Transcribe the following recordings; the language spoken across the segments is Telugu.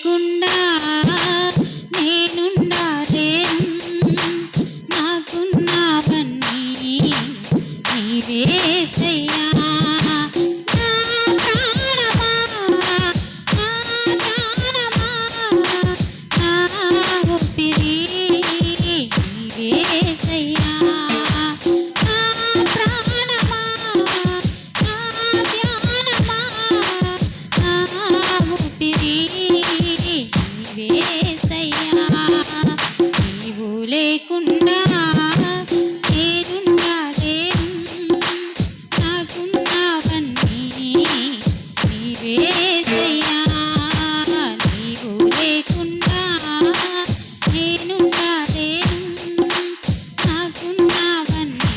లేకుండా నేనున్నా నాకున్నావన్నీ నీవేసయ్యా ఊపిరి నీవేసయ్యా లేకుండా నేనున్నా నాకున్నావన్నీ నీవేసయ్యా నీవు లేకుండా నేనున్నా నాకున్నావన్నీ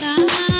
da da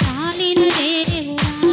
స్వామిను దేవుడా